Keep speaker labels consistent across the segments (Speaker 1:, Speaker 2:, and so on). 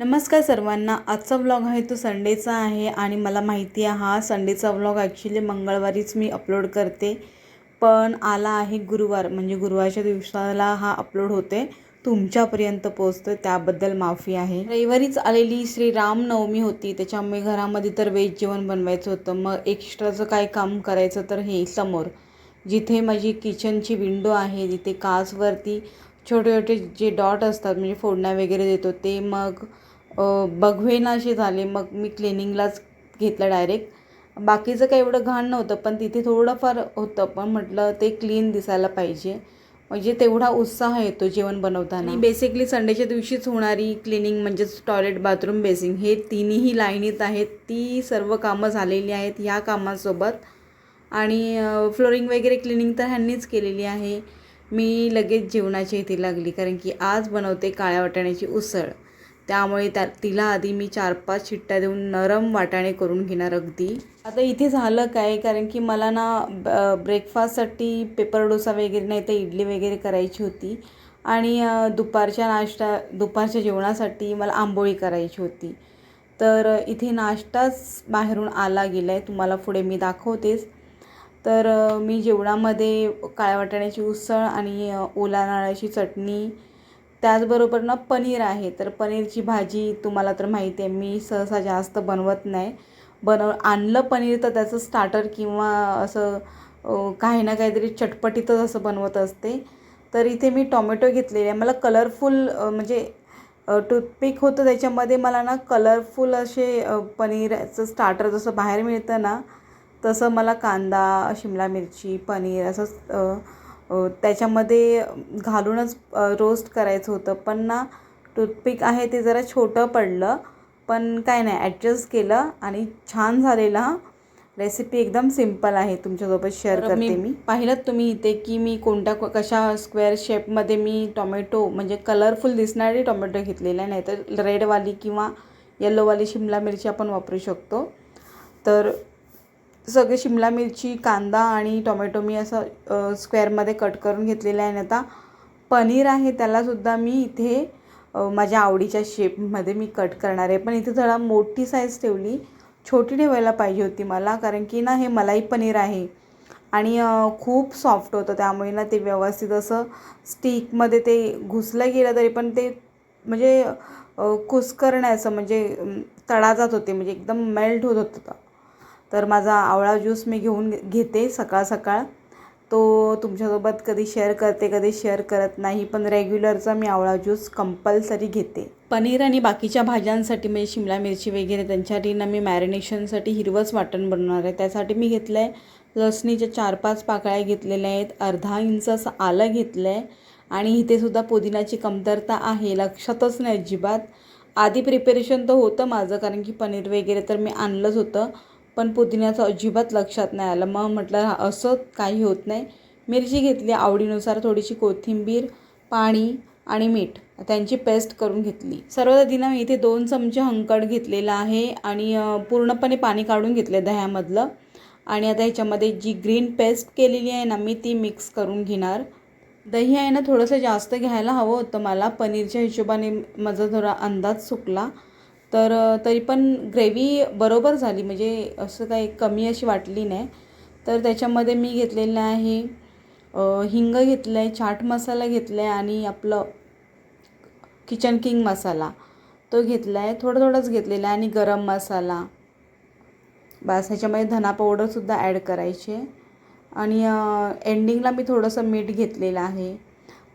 Speaker 1: नमस्कार सर्वांना. आजचा व्लॉग आहे तो संडेचा आहे आणि मला माहिती आहे हा संडेचा व्लॉग ॲक्च्युली मंगळवारीच मी अपलोड करते. पण आला आहे गुरुवार म्हणजे गुरुवारच्या दिवसाला हा अपलोड होते. तुमच्यापर्यंत पोचतो त्याबद्दल माफी आहे. रविवारीच आलेली श्री रामनवमी होती त्याच्यामुळे घरामध्ये तर व्हेज जेवण बनवायचं होतं. मग एक्स्ट्राचं काय काम करायचं तर हे समोर. जिथे माझी किचनची विंडो आहे तिथे काचवरती छोटे छोटे जे डॉट असतात म्हणजे फोडण्या वगैरे देतो ते मग बघवेना असे झाले. मग मी क्लिनिंगलाच घेतलं डायरेक्ट. बाकीचं काही एवढं घाण नव्हतं पण तिथे थोडंफार होतं. पण म्हटलं ते क्लीन दिसायला पाहिजे. म्हणजे तेवढा उत्साह येतो जेवण बनवताना. बेसिकली संडेच्या दिवशीच होणारी क्लिनिंग म्हणजेच टॉयलेट बाथरूम बेसिंग हे तिन्ही लाईनीत आहेत. ती सर्व कामं झालेली आहेत ह्या कामासोबत. आणि फ्लोरिंग वगैरे क्लिनिंग तर ह्यांनीच केलेली आहे. मी लगेच जेवणाची इथे लागली. कारण की आज बनवते काळ्या वाटाण्याची उसळ. त्यामुळे त्या तिला आधी मी चार पाच शिट्ट्या देऊन नरम वाटाणे करून घेणार अगदी. आता इथे झालं काय? कारण की मला ना ब्रेकफास्टसाठी पेपर डोसा वगैरे नाही तर इडली वगैरे करायची होती. आणि दुपारच्या नाश्ता दुपारच्या जेवणासाठी मला आंबोळी करायची होती. तर इथे नाश्ताच बाहेरून आला गेला आहे तुम्हाला पुढे मी दाखवतेच. तर मी जेवणामध्ये काळ्या वाटाण्याची उसळ आणि ओला नारळाची चटणी त्याचबरोबर ना पनीर आहे. तर पनीरची भाजी तुम्हाला तर माहिती आहे मी सहसा जास्त बनवत नाही. बनव आणलं पनीर तर त्याचं स्टार्टर किंवा असं काही ना काहीतरी चटपटीतच असं बनवत असते. तर इथे मी टॉमॅटो घेतलेले आहे. मला कलरफुल म्हणजे टूथपिक होतं त्याच्यामध्ये मला ना कलरफुल असे पनीरचं स्टार्टर जसं बाहेर मिळतं ना तसं मला कांदा शिमला मिरची पनीर असं त्याच्यामध्ये घालूनच रोस्ट करायचं होतं. पण ना टूथपिक आहे ते जरा छोटं पडलं. पण काय नाही ॲडजस्ट केलं आणि छान झालेला हा रेसिपी एकदम सिंपल आहे. तुमच्यासोबत शेअर करते मी. पाहिलं तुम्ही इथे की मी कोणत्या कशा स्क्वेअर शेपमध्ये मी टोमॅटो म्हणजे कलरफुल दिसणारे टोमॅटो घेतलेले आहे. नाहीतर रेडवाली किंवा येल्लोवाली शिमला मिरची आपण वापरू शकतो. तर सगळे शिमला मिरची कांदा आणि टोमॅटो मी असं स्क्वेअरमध्ये कट करून घेतलेलं आहे आणि आता पनीर आहे त्यालासुद्धा मी इथे माझ्या आवडीच्या शेपमध्ये मी कट करणार आहे. पण इथे जरा मोठी साईज ठेवली छोटी ठेवायला पाहिजे होती मला कारण की ना हे मलाई पनीर आहे. आणि खूप सॉफ्ट होतं त्यामुळे ना ते व्यवस्थित असं स्टिकमध्ये ते घुसलं गेलं तरी पण ते म्हणजे कुस्करण्याचं म्हणजे तडा जात होते म्हणजे एकदम मेल्ट होत होतं. तर माझा आवळा ज्यूस मी घेऊन घेते सकाळ सकाळ. तो तुमच्यासोबत कधी शेअर करते कधी शेअर करत नाही पण रेग्युलरचा मी आवळा ज्यूस कंपल्सरी घेते. पनीर आणि बाकीच्या भाज्यांसाठी म्हणजे शिमला मिरची वगैरे त्यांच्यासाठी ना मी मॅरिनेशनसाठी हिरवंच वाटण बनवणार आहे. त्यासाठी मी घेतलं आहे लसणीच्या चार पाच पाकळ्या घेतलेल्या आहेत अर्धा इंच असं आलं घेतलं आहे आणि इथे सुद्धा पुदिनाची कमतरता आहे लक्षातच नाही अजिबात. आधी प्रिपरेशन तर होतं माझं कारण की पनीर वगैरे तर मी आणलंच होतं. पण पुदिन्याचं अजिबात लक्षात नाही आलं. मग म्हटलं असं काही होत नाही. मिरची घेतली आवडीनुसार थोडीशी कोथिंबीर पाणी आणि मीठ त्यांची पेस्ट करून घेतली. सर्वात ना मी इथे दोन चमचे हंकट घेतलेला आहे आणि पूर्णपणे पाणी काढून घेतलं दह्यामधलं. आणि आता ह्याच्यामध्ये जी ग्रीन पेस्ट केलेली आहे ना मी ती मिक्स करून घेणार. दही आहे ना थोडंसं जास्त घ्यायला हवं होतं मला. पनीरच्या हिशोबाने माझा थोडा अंदाज चुकला. तर तरी पण ग्रेव्ही बरोबर झाली. म्हणजे असं काही कमी अशी वाटली नाही. तर त्याच्यामध्ये मी घेतलेलं आहे हिंग घेतलं आहे चाट मसाला घेतला आहे आणि आपलं किचन किंग मसाला. तो घेतला आहे थोडं थोडंच घेतलेला आहे आणि गरम मसाला. बास ह्याच्यामध्ये धना पावडरसुद्धा ॲड करायची. आहे आणि एंडिंगला मी थोडंसं मीठ घेतलेलं आहे.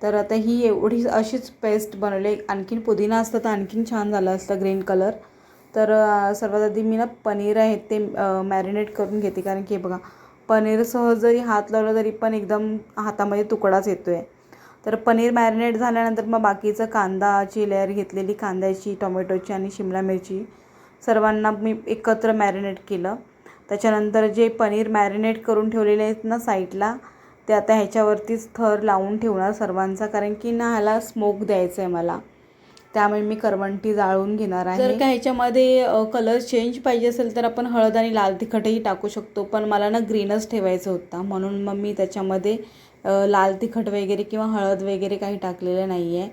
Speaker 1: तर आता ही एवढी अशीच पेस्ट बनवली. आणखीन पुदिना असतं तर आणखीन छान झालं असतं ग्रीन कलर. तर सर्वात आधी मी ना पनीर आहे ते मॅरिनेट करून घेते. कारण की बघा पनीरसह जरी हात लावला तरी पण एकदम हातामध्ये तुकडाच येतो आहे तर पनीर मॅरिनेट झाल्यानंतर मग बाकीचं कांदाची लेअर घेतलेली कांद्याची टोमॅटोची आणि शिमला मिरची सर्वांना मी एकत्र मॅरिनेट केलं. त्याच्यानंतर जे पनीर मॅरिनेट करून ठेवलेले आहेत ना साईडला ते आता ह्याच्यावरतीच थर लावून ठेवणार सर्वांचा कारण की ना ह्याला स्मोक द्यायचं आहे मला. त्यामुळे मी करवंटी जाळून घेणार आहे. जर का ह्याच्यामध्ये कलर चेंज पाहिजे असेल तर आपण हळद आणि लाल तिखटही टाकू शकतो पण मला ना ग्रीनच ठेवायचं होता. म्हणून मग मी त्याच्यामध्ये लाल तिखट वगैरे किंवा हळद वगैरे काही टाकलेलं नाही आहे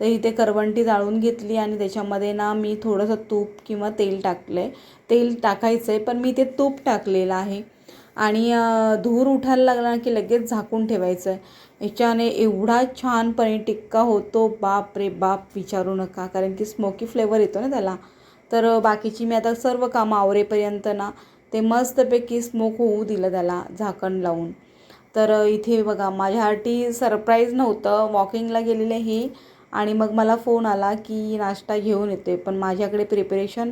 Speaker 1: तर इथे करवंटी जाळून घेतली आणि त्याच्यामध्ये ना मी थोडंसं तूप किंवा तेल टाकलं आहे तेल टाकायचं आहे पण मी ते तूप टाकलेलं आहे. आणि धूर उठायला लागला की लगेच झाकून ठेवायचं. आहे याच्याने एवढा छान पनीर टिक्का होतो. बाप रे बाप विचारू नका. कारण की स्मोकी फ्लेवर येतो ना त्याला. तर बाकीची मी आता सर्व कामं आवरेपर्यंत ना ते मस्तपैकी स्मोक होऊ दिलं त्याला झाकण लावून. तर इथे बघा माझ्यासाठी सरप्राईज नव्हतं. वॉकिंगला गेलेले हे. आणि मग मला फोन आला की नाश्ता घेऊन येते पण माझ्याकडे प्रिपरेशन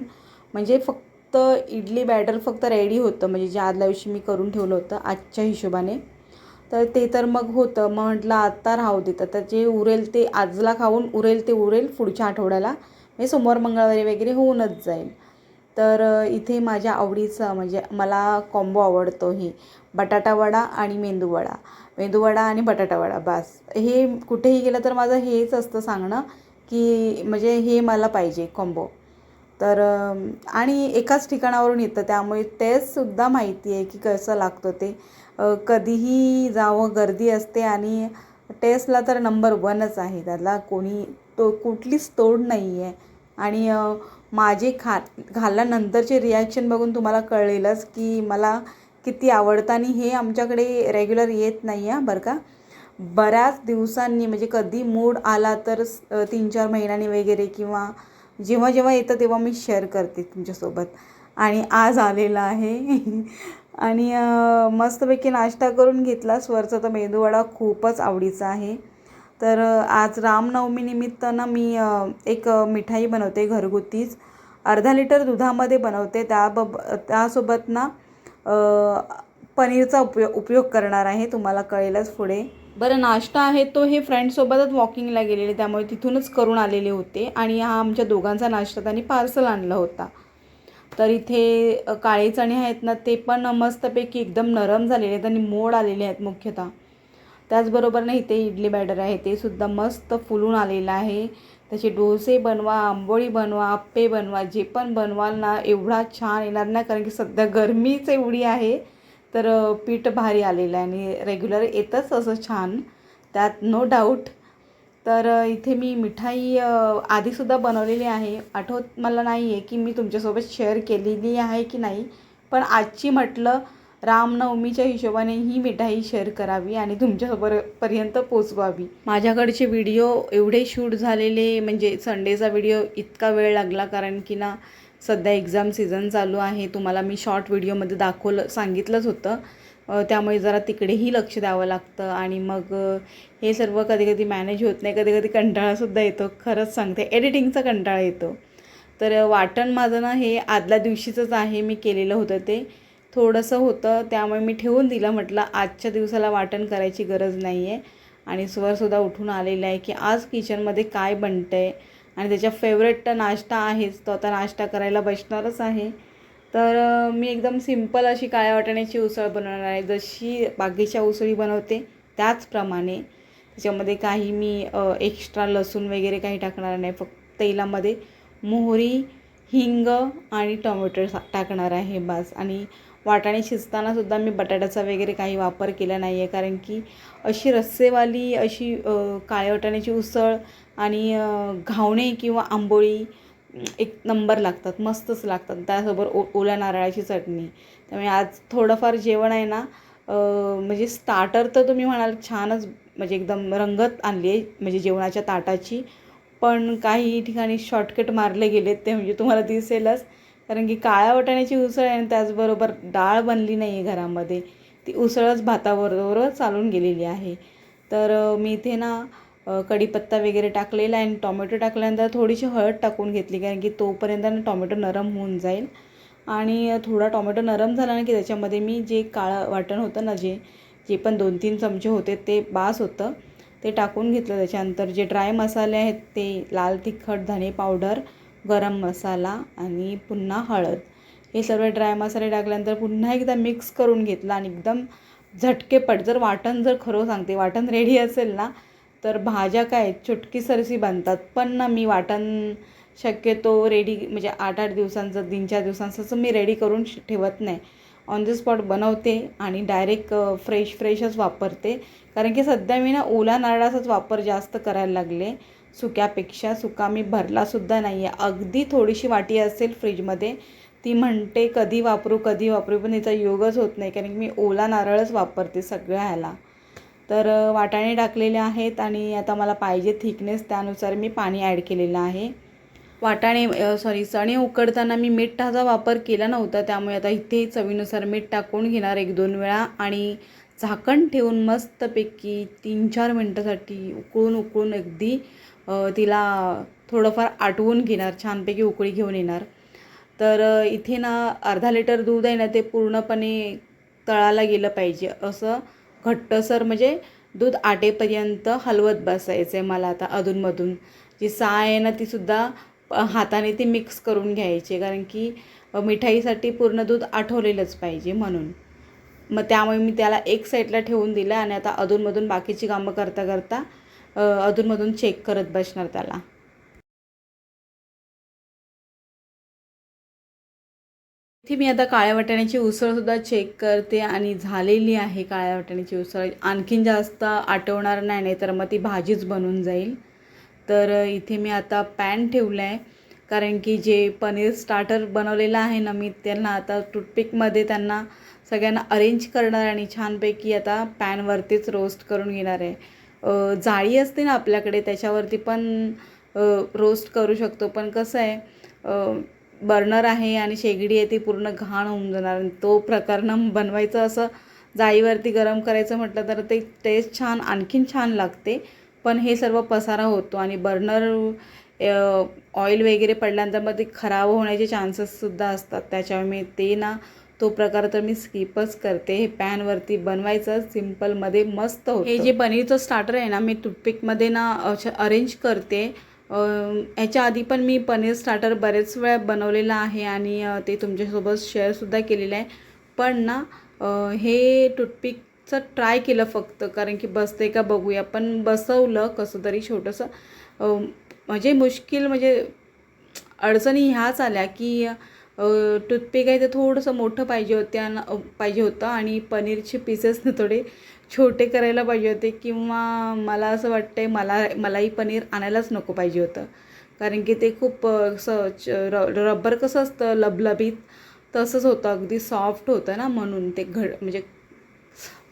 Speaker 1: म्हणजे फक्त इडली बॅटर फक्त रेडी होतं. म्हणजे जे आदल्या दिवशी मी करून ठेवलं होतं आजच्या हिशोबाने. तर ते तर मग होतं. मग म्हटलं आत्ता राहू देतं तर जे उरेल ते आजला खाऊन उरेल ते उरेल पुढच्या आठवड्याला. म्हणजे सोमवार मंगळवारी वगैरे होऊनच जाईल. तर इथे माझ्या आवडीचं म्हणजे मला कॉम्बो आवडतो हे. बटाटावडा आणि मेंदूवडा मेंदूवडा आणि बटाटावडा बास. हे कुठेही गेलं तर माझं हेच असतं सांगणं की म्हणजे हे मला पाहिजे कॉम्बो तर आणि एकाच ठिकाणावरून येतं. त्यामुळे तेसुद्धा माहिती आहे की कसं लागतं ते. कधीही जावं गर्दी असते आणि टेस्टला तर नंबर वनच आहे. त्याला कोणी तो कुठलीच तोड नाही आहे आणि माझे खा खाल्ल्यानंतरचे रिॲक्शन बघून तुम्हाला कळेलच की मला किती आवडतं आणि हे आमच्याकडे रेग्युलर येत नाही आहे बरं का. बऱ्याच दिवसांनी म्हणजे कधी मूड आला तर तीन चार महिन्यांनी वगैरे किंवा जेव्हा जेव्हा येतं तेव्हा मी शेअर करते तुमच्यासोबत. आणि आज आलेला आहे. आणि मस्तपैकी नाश्ता करून घेतला स्वरचा तर मेदूवडा खूपच आवडीचा आहे. तर आज रामनवमीनिमित्त ना मी एक मिठाई बनवते घरगुतीच. अर्धा लिटर दुधामध्ये बनवते. त्याबब त्यासोबत ना पनीरचा उपयोग उपयोग करणार आहे. तुम्हाला कळेलच पुढे. बरं नाश्ता आहे तो हे फ्रेंडसोबतच वॉकिंगला गेलेले त्यामुळे तिथूनच करून आलेले होते आणि हा आमच्या दोघांचा नाश्ता त्यांनी पार्सल आणला होता. तर इथे काळे चणे आहेत ना ते पण मस्तपैकी एकदम नरम झालेले आहेत आणि मोड आलेले आहेत मुख्यतः. त्याचबरोबर ना इथे इडली बॅटर आहे ते सुद्धा मस्त फुलून आलेलं आहे. त्याचे डोसे बनवा आंबोळी बनवा आप्पे बनवा जे पण बनवाल ना एवढा छान येणार ना कारण की सध्या गरमीच एवढी आहे. तर पीठ भारी आलेलं आहे आणि रेग्युलर येतंच असं छान. त्यात नो डाऊट तर इथे मी मिठाई आधीसुद्धा बनवलेली आहे. आठवत मला नाही आहे की मी तुमच्यासोबत शेअर केलेली आहे की नाही. पण आजची म्हटलं रामनवमीच्या हिशोबाने ही मिठाई शेअर करावी आणि तुमच्यासोबत पर्यंत पोचवावी माझ्याकडचे व्हिडिओ एवढे शूट झालेले म्हणजे संडेचा व्हिडिओ इतका वेळ लागला कारण की ना सध्या एक्झाम सीझन चालू आहे. तुम्हाला मी शॉर्ट व्हिडिओमध्ये दाखवलं सांगितलंच होतं. त्यामुळे जरा तिकडेही लक्ष द्यावं लागतं आणि मग हे सर्व कधी कधी मॅनेज होत नाही. कधी कधी कंटाळासुद्धा येतो. खरंच सांगते एडिटिंगचा कंटाळा येतो. तर वाटण माझं ना हे आदल्या दिवशीचंच आहे. मी केलेलं होतं ते. थोडंसं होतं. त्यामुळे मी ठेवून दिलं. म्हटलं आजच्या दिवसाला वाटण करायची गरज नाही आहे आणि स्वरसुद्धा उठून आलेलं आहे की आज किचनमध्ये काय बनतं आहे आणि त्याच्या फेवरेट नाश्ता आहेच. तो आता नाश्ता करायला बसणारच आहे. तर मी एकदम सिंपल अशी काळ्या वाटाण्याची उसळ बनवणार आहे. जशी बागेच्या उसळी बनवते त्याचप्रमाणे त्याच्यामध्ये काही मी एक्स्ट्रा लसूण वगैरे काही टाकणार नाही. फक्त तेलामध्ये मोहरी हिंग आणि टोमॅटो सा- टाकणार आहे बस. आणि वाटाणे शिजतानासुद्धा मी बटाट्याचा वगैरे काही वापर केला नाही आहे कारण की अशी रस्सेवाली अशी काळ्या वाटाण्याची उसळ आणि घावणे किंवा आंबोळी एक नंबर लागतात मस्तच लागतात. त्यासोबत ओ ओल्या नारळाची चटणी. त्यामुळे आज थोडंफार जेवण आहे ना म्हणजे स्टार्टर तर तुम्ही म्हणाल छानच म्हणजे एकदम रंगत आणली आहे म्हणजे जेवणाच्या ताटाची. पण काही ठिकाणी शॉर्टकट मारले गेलेत ते म्हणजे तुम्हाला दिसेलच. कारण की काळ्या वाटाण्याची उसळ आहे आणि त्याचबरोबर डाळ बनली नाही आहे घरामध्ये. ती उसळच भाताबरोबर चालून गेलेली आहे. तर मी इथे ना कढीपत्ता वगैरे टाकलेला आहे आणि टॉमॅटो टाकल्यानंतर थोडीशी हळद टाकून घेतली कारण की तोपर्यंत ना टॉमॅटो नरम होऊन जाईल. आणि थोडा टॉमॅटो नरम झाला ना की त्याच्यामध्ये मी जे काळं वाटण होतं ना जे जे पण दोन तीन चमचे होते ते बास होतं ते टाकून घेतलं त्याच्यानंतर. जे ड्राय मसाले आहेत ते लाल तिखट धणे पावडर गरम मसाला आणि पुन्हा हळद. हे सर्व ड्राय मसाले टाकल्यानंतर पुन्हा एकदा मिक्स करून घेतलं आणि एकदम झटकेपट. जर वाटण जर खरं सांगते वाटण रेडी असेल ना तर भाज्या काय चुटकी सरसी बनतात. पण ना मी वाटण शक्यतो रेडी म्हणजे आठ आठ दिवसांचं तीन चार दिवसांचं असं मी रेडी करून श- ठेवत नाही. ऑन द स्पॉट बनवते आणि डायरेक्ट फ्रेश फ्रेशच वापरते. कारण की सध्या मी ना ओला नारळाचाच वापर जास्त करायला लागले. सुक्यापेक्षा सुका मी भरलासुद्धा नाही आहे अगदी थोडीशी वाटी असेल फ्रीजमध्ये ती म्हणते कधी वापरू कधी वापरू पण तिचा योगच होत नाही. कारण की मी ओला नारळच वापरते सगळ्या ह्याला तर वाटाणे टाकलेले आहेत आणि आता मला पाहिजे थिकनेस त्यानुसार मी पाणी ॲड केलेलं आहे. वाटाणे सॉरी चणे उकडताना मी मिठाचा वापर केला नव्हता त्यामुळे आता इथे चवीनुसार मीठ टाकून घेणार एक दोन वेळा आणि झाकण ठेवून मस्तपैकी तीन चार मिनटासाठी उकळून उकळून अगदी तिला थोडंफार आटवून घेणार छानपैकी उकळी घेऊन येणार. तर इथे ना अर्धा लिटर दूध आहे ना ते पूर्णपणे तळाला गेलं पाहिजे. असं घट्टसर म्हणजे दूध आटेपर्यंत हलवत बसायचं आहे मला आता अधूनमधून. जी साय आहे ना तीसुद्धा हाताने ती मिक्स करून घ्यायची. कारण की मिठाईसाठी पूर्ण दूध आठवलेलंच पाहिजे म्हणून. मग त्यामुळे मी त्याला एक साईडला ठेवून दिलं आणि आता अधूनमधून बाकीची कामं करता करता अधूनमधून चेक करत बसणार त्याला. इथे मी आता काळ्या वाटाण्याची उसळसुद्धा चेक करते आणि झालेली आहे काळ्या वाटाण्याची उसळ. आणखीन जास्त आटवणार नाही नाही तर मग ती भाजीच बनून जाईल. तर इथे मी आता पॅन ठेवलं आहे कारण की जे पनीर स्टार्टर बनवलेलं आहे ना मी त्यांना आता टूथपिकमध्ये त्यांना सगळ्यांना अरेंज करणार आणि छानपैकी आता पॅनवरतीच रोस्ट करून घेणार आहे. जाळी असते ना आपल्याकडे त्याच्यावरती पण रोस्ट करू शकतो. पण कसं आहे बर्नर आहे आणि शेगडी आहे ती पूर्ण घाण होऊन जाणार. आणि तो प्रकार ना बनवायचं असं जाळीवरती गरम करायचं म्हटलं तर ते टेस्ट छान आणखीन छान लागते. पण हे सर्व पसारा होतो आणि बर्नर ऑइल वगैरे पडल्यानंतर मग ते खराब होण्याचे चान्सेससुद्धा असतात. त्याच्यामुळे मी ते ना तो प्रकार तर मी स्किपच करते. हे पॅनवरती बनवायचं सिम्पलमध्ये मस्त होतं. हे जे पनीरचं स्टार्टर आहे ना मी टूथपिकमध्ये ना अरेंज करते. ह्याच्या आधी पण मी पनीर स्टार्टर बरेच वेळा बनवलेला आहे आणि ते तुमच्यासोबत शेअरसुद्धा केलेलं आहे. पण ना हे टूथपिकचं ट्राय केलं फक्त कारण की बसते का बघूया. पण बसवलं कसं तरी छोटंसं. म्हणजे मुश्किल म्हणजे अडचणी ह्याच आल्या की टूथपिक आहे ते थोडंसं मोठं पाहिजे होत्या न- पाहिजे होतं आणि पनीरचे पीसेस ना थोडे छोटे करायला पाहिजे होते किंवा मला असं वाटतं आहे मला मलाई पनीर आणायलाच नको पाहिजे होतं. कारण की ते खूप असं च- रबर कसं असतं लबलबीत तसंच होतं. अगदी सॉफ्ट होतं ना म्हणून ते घड म्हणजे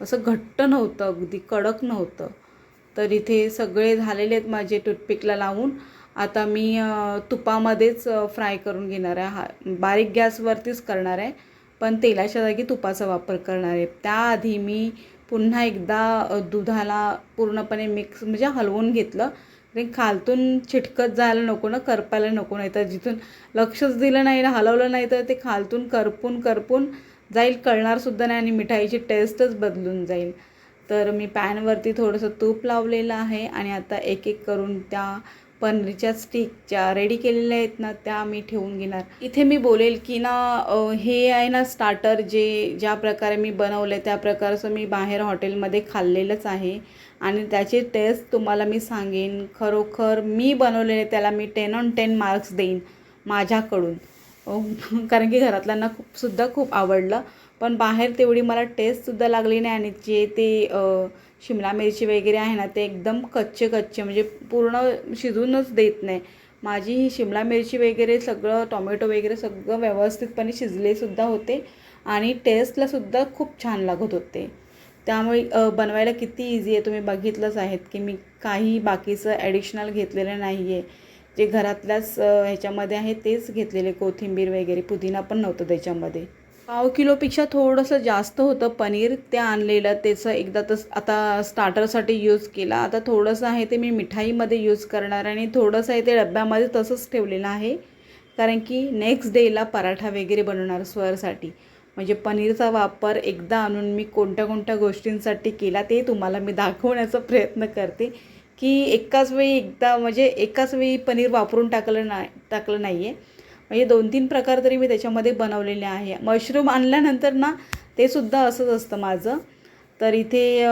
Speaker 1: असं घट्ट नव्हतं अगदी कडक नव्हतं. तर इथे सगळे झालेले आहेत माझे टूथपिकला लावून. आता मी तुपामध्येच फ्राय करून घेणार आहे. हा बारीक गॅसवरतीच करणार आहे. पण तेलाच्या जागी तुपाचा वापर करणार आहे. त्याआधी मी पुन्हा एकदा दुधाला पूर्णपणे मिक्स म्हणजे हलवून घेतलं. कारण खालतून छिटकत जायला नको ना करपायला नको नाही तर जिथून लक्षच दिलं नाही ना हलवलं नाही तर ते खालतून करपून करपून जाईल कळणारसुद्धा नाही आणि मिठाईची टेस्टच बदलून जाईल. तर मी पॅनवरती थोडंसं तूप लावलेलं आहे आणि आता एक एक करून त्या पनीरच्या स्टिक ज्या रेडी केलेल्या आहेत ना त्या मी ठेवून घेणार. इथे मी बोलेल की ना हे आहे ना स्टार्टर जे ज्या प्रकारे मी बनवलं आहे त्या प्रकारचं मी बाहेर हॉटेलमध्ये खाल्लेलंच आहे. आणि त्याची टेस्ट तुम्हाला मी सांगेन खरोखर मी बनवलेले त्याला मी टेन ऑन टेन मार्क्स देईन माझ्याकडून. कारण की घरातल्यांना खूप सुद्धा खूप आवडलं. पण बाहेर तेवढी मला टेस्टसुद्धा लागली नाही आणि जे ते शिमला मिरची वगैरे आहे ना ते एकदम कच्चे कच्चे म्हणजे पूर्ण शिजूनच देत नाही. माझी ही शिमला मिरची वगैरे सगळं टॉमॅटो वगैरे सगळं व्यवस्थितपणे शिजलेसुद्धा होते आणि टेस्टलासुद्धा खूप छान लागत होते. त्यामुळे बनवायला किती इझी आहे तुम्ही बघितलंच आहेत की मी काही बाकीचं ॲडिशनल घेतलेलं नाही आहे जे घरातल्याच ह्याच्यामध्ये आहे तेच घेतलेले कोथिंबीर वगैरे पुदिना पण नव्हतं त्याच्यामध्ये. पाव किलोपेक्षा थोडंसं जास्त होतं पनीर. ते आणलेलं त्याचं एकदा तस आता स्टार्टरसाठी यूज केला. आता थोडंसं आहे ते मी मिठाईमध्ये यूज करणार आणि थोडंसं आहे ते डब्यामध्ये तसंच ठेवलेलं आहे. कारण की नेक्स्ट डेला पराठा वगैरे बनवणार स्वरसाठी. म्हणजे पनीरचा वापर एकदा आणून मी कोणत्या कोणत्या गोष्टींसाठी केला ते तुम्हाला मी दाखवण्याचा प्रयत्न करते. की एकाच वेळी एकदा म्हणजे एकाच वेळी पनीर वापरून टाकलं नाही टाकलं नाही आहे म्हणजे दोन तीन प्रकार तरी मी त्याच्यामध्ये बनवलेले आहे. मशरूम आणल्यानंतर ना ते सुद्धा असंच असतं माझं. तर इथे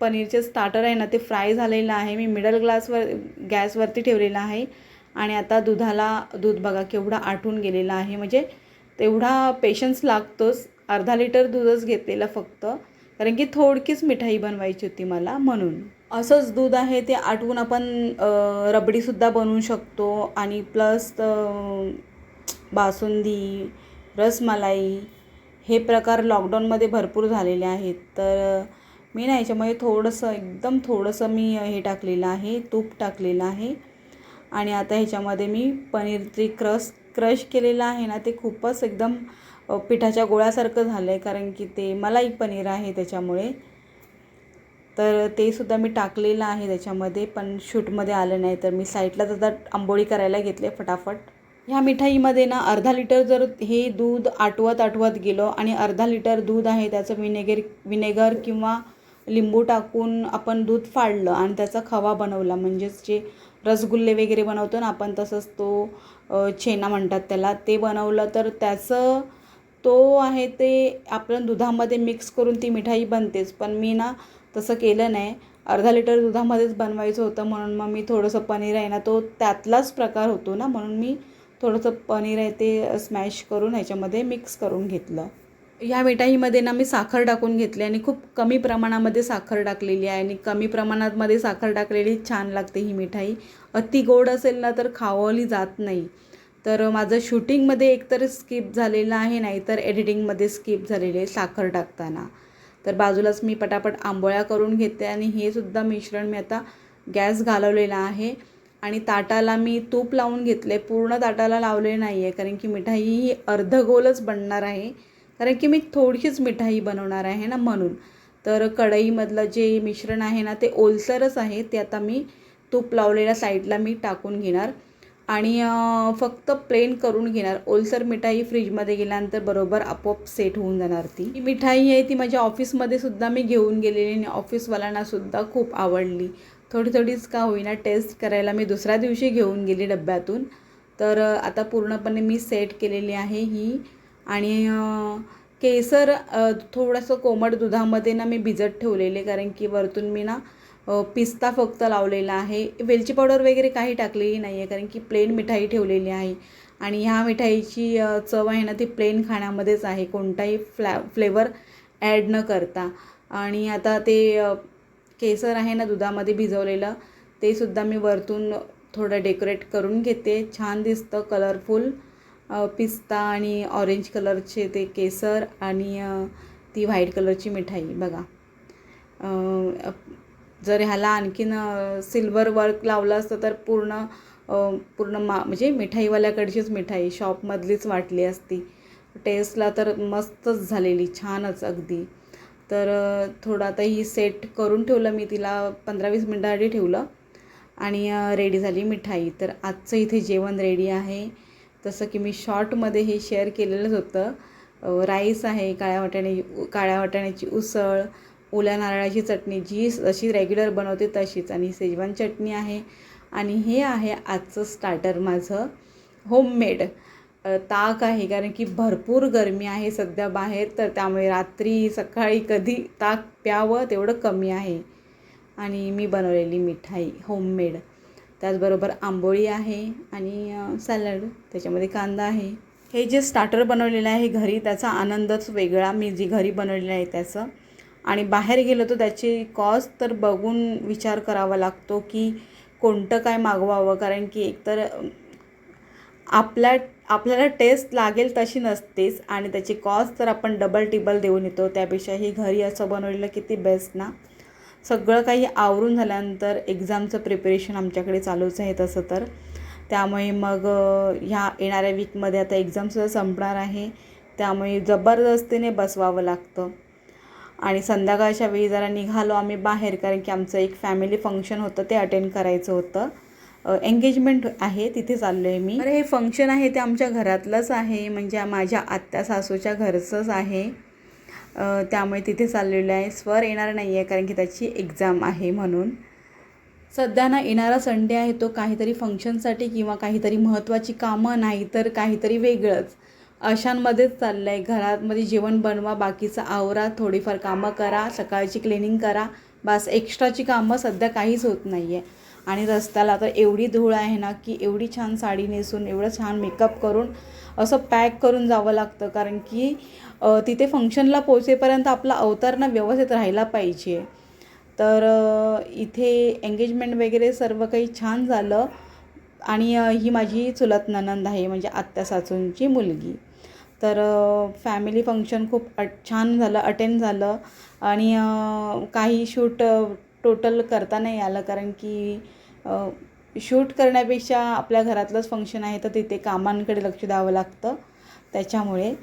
Speaker 1: पनीरचे स्टार्टर आहे ना ते फ्राय झालेलं आहे. मी मिडल ग्लासवर गॅसवरती ठेवलेलं आहे. आणि आता दुधाला दूध बघा केवढा आटून गेलेला आहे. म्हणजे तेवढा पेशन्स लागतोच. अर्धा लिटर दूधच घेतलेलं फक्त. कारण की थोडकीच मिठाई बनवायची होती मला म्हणून. असंच दूध आहे ते आटवून आपण रबडीसुद्धा बनवू शकतो. आणि प्लस बासुंदी रसमलाई हे प्रकार लॉकडाऊनमध्ये भरपूर झालेले आहेत. तर मी ना याच्यामध्ये थोडंसं एकदम थोडंसं मी हे टाकलेलं आहे तूप टाकलेलं आहे. आणि आता ह्याच्यामध्ये मी पनीरची क्रस क्रश केलेलं आहे ना ते खूपच एकदम पिठाच्या गोळ्यासारखं झालं आहे कारण की ते मलाई पनीर आहे त्याच्यामुळे. तर ते सुद्धा मी टाकलेलं आहे त्याच्यामध्ये पण शूटमध्ये आलं नाही तर मी साईडलाच आता आंबोळी करायला घेतले फटाफट. ह्या मिठाईमध्ये ना अर्धा लिटर जर हे दूध आटवत आटवत गेलो आणि अर्धा लिटर दूध आहे त्याचं विनेगर विनेगर किंवा लिंबू टाकून आपण दूध फाडलं आणि त्याचा खवा बनवला म्हणजेच जे रसगुल्ले वगैरे बनवतो ना आपण तसंच तो छेना म्हणतात त्याला ते बनवलं तर त्याचं तो आहे ते आपण दुधामध्ये मिक्स करून ती मिठाई बनतेच. पण मी ना तसं केलं नाही. अर्धा लिटर दुधामध्येच बनवायचं होतं म्हणून मग मी थोडंसं पनीर आहे ना तो त्यातलाच प्रकार होतो ना म्हणून मी थोडंसं पनीर आहे ते स्मॅश करून ह्याच्यामध्ये मिक्स करून घेतलं. या मिठाईमध्ये ना मी साखर टाकून घेतली आणि खूप कमी प्रमाणामध्ये साखर टाकलेली आहे आणि कमी प्रमाणामध्ये साखर टाकलेली छान लागते ही मिठाई. अति गोड असेल ना तर खावली जात नाही. तर माझं शूटिंगमध्ये एकतर स्किप झालेलं आहे नाहीतर एडिटिंगमध्ये स्किप झालेले आहे साखर टाकताना. तर बाजूलाच मी पटापट आंबोळ्या करून घेते आणि हे सुद्धा मिश्रण मी आता गॅस घालवलेला आहे. आणि ताटाला मी तूप लावून घेतले. पूर्ण ताटाला लावले नाही आहे कारण की मिठाई ही अर्धगोलच बनणार आहे. कारण की मी थोडीशीच मिठाई बनवणार आहे ना म्हणून. तर कढईमधलं जे मिश्रण आहे ना ते ओलसरच आहे. ते आता मी तूप लावलेल्या साईडला मी टाकून घेणार. आणि फक्त प्लेन करून घेणार. ओलसर मिठाई फ्रीजमध्ये गेल्यानंतर बरोबर आपोआप सेट होऊन जाणार ती. ही मिठाई आहे ती माझ्या ऑफिसमध्ये सुद्धा मी घेऊन गेलेली आणि ऑफिसवाल्यांना सुद्धा खूप आवडली. थोडी थोडीच का होईना टेस्ट करायला मी दुसऱ्या दिवशी घेऊन गेली डब्यातून. तर आता पूर्णपणे मी सेट केलेली आहे ही. आणि केसर थोडंसं कोमट दुधामध्ये ना मी भिजत ठेवलेले कारण की वरतून मी ना पिस्ता फक्त लावलेला आहे. वेलची पावडर वगैरे काही टाकलेली नाही आहे कारण की प्लेन मिठाई ठेवलेली आहे. आणि ह्या मिठाईची चव आहे ना ती प्लेन खाण्यामध्येच आहे. कोणताही फ्लॅ फ्लेवर ॲड न करता. आणि आता ते केसर आहे ना दुधामध्ये भिजवलेलं ते सुद्धा मी वरतून थोडं डेकोरेट करून घेते. छान दिसतं कलरफुल पिस्ता आणि ऑरेंज कलरचे ते केसर आणि ती व्हाईट कलरची मिठाई बघा. जर ह्याला आणखीन सिल्वर वर्क लावलं असतं तर पूर्ण पूर्ण मा म्हणजे मिठाईवाल्याकडचीच मिठाई शॉपमधलीच वाटली असती. टेस्टला तर मस्तच झालेली छानच अगदी. तर थोडं आता ही सेट करून ठेवलं मी तिला पंधरा वीस मिनटासाठी ठेवलं आणि रेडी झाली मिठाई. तर आजचं इथे जेवण रेडी आहे. तसं की मी शॉर्टमध्ये हे शेअर केलेलंच होतं. राईस आहे काळ्या वाटाणे काळ्या वाटाण्याची उसळ ओल्या नारळाची चटणी जी जशी रेग्युलर बनवते तशीच. आणि शेजवान चटणी आहे. आणि हे आहे आजचं स्टार्टर माझं होममेड ताक आहे कारण की भरपूर गरमी आहे सध्या बाहेर तर त्यामुळे रात्री सकाळी कधी ताक प्यावं तेवढं कमी आहे. आणि मी बनवलेली मिठाई होममेड त्याचबरोबर आंबोळी आहे आणि सॅलड त्याच्यामध्ये कांदा आहे. हे जे स्टार्टर बनवलेलं आहे घरी त्याचा आनंदच वेगळा. मी जी घरी बनवलेलं आहे त्याचं. आणि बाहेर गेलो तर त्याची कॉस्ट तर बघून विचार करावा लागतो की कोणतं काय मागवावं कारण की एकतर आपल्या आपल्याला टेस्ट लागेल तशी नसतेच आणि त्याची कॉस्ट तर आपण डबल टिबल देऊन येतो. त्यापेक्षा ही घरी असं बनवलेलं किती बेस्ट ना? सगळं काही आवरून झाल्यानंतर एक्झामचं प्रिपरेशन आमच्याकडे चालूच आहे तसं तर. त्यामुळे मग ह्या येणाऱ्या वीकमध्ये आता एक्झामसुद्धा संपणार आहे. त्यामुळे जबरदस्तीने बसवावं लागतं. आणि संध्याकाळच्या वेळी जरा निघालो आम्ही बाहेर कारण की आमचं एक फॅमिली फंक्शन होतं ते अटेंड करायचं होतं. एंगेजमेंट आहे तिथे चाललो आहे मी. अरे हे फंक्शन आहे ते आमच्या घरातलंच आहे म्हणजे माझ्या आत्या सासूच्या घरचंच आहे. त्यामुळे तिथे चाललेलं आहे. स्वर येणार नाही आहे कारण की त्याची एक्झाम आहे म्हणून. सध्या ना येणारा संडे आहे तो काहीतरी फंक्शनसाठी किंवा काहीतरी महत्त्वाची कामं नाही तर काहीतरी वेगळंच. अशांमध्येच चाललं आहे घरामध्ये जेवण बनवा बाकीचं आवरा थोडीफार कामं करा सकाळची क्लिनिंग करा. बस एक्स्ट्राची कामं सध्या काहीच होत नाही आहे आणि रस्त्याला तर एवढी धूळ आहे ना की एवढी छान साडी नेसून एवढं छान मेकअप करून असं पॅक करून जावं लागतं. कारण की तिथे फंक्शनला पोचेपर्यंत आपला अवतार ना व्यवस्थित राहायला पाहिजे. तर इथे एंगेजमेंट वगैरे सर्व काही छान झालं. आणि ही माझी चुलत ननंद आहे म्हणजे आत्या सासूंची मुलगी. तर फॅमिली फंक्शन खूप अट छान झालं अटेंड झालं. आणि काही शूट टोटल करता नाही आलं. कारण की शूट करण्यापेक्षा आपल्या घरातलंच फंक्शन आहे तर तिथे कामांकडे लक्ष द्यावं लागतं. त्याच्यामुळे.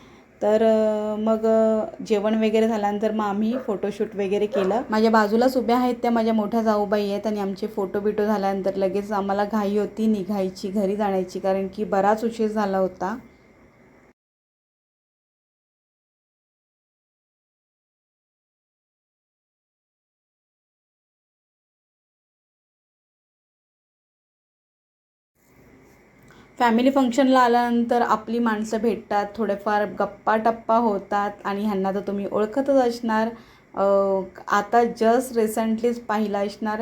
Speaker 1: तर मग जेवण वगैरे झाल्यानंतर मग आम्ही फोटोशूट वगैरे केलं. माझ्या बाजूलाच उभ्या आहेत त्या माझ्या मोठ्या जाऊबाई आहेत आणि आमचे फोटो बिटो झाल्यानंतर लगेच आम्हाला घाई होती निघायची घरी जाण्याची. कारण की बराच उशीर झाला होता. फॅमिली फंक्शनला आल्यानंतर आपली माणसं भेटतात थोडेफार गप्पा टप्पा होतात आणि ह्यांना तर तुम्ही ओळखतच असणार. आता जस्ट रिसेंटलीच पाहिलं असणार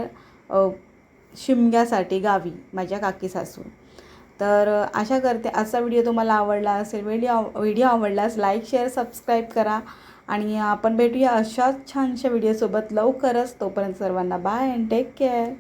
Speaker 1: शिमग्यासाठी गावी माझ्या काकी सासू. तर आशा करते असा व्हिडिओ तुम्हाला आवडला असेल व्हिडिओ व्हिडिओ आवडल्यास लाईक शेअर सबस्क्राईब करा आणि आपण भेटूया अशाच छानशा व्हिडिओसोबत लवकरच. तोपर्यंत सर्वांना बाय अँड टेक केअर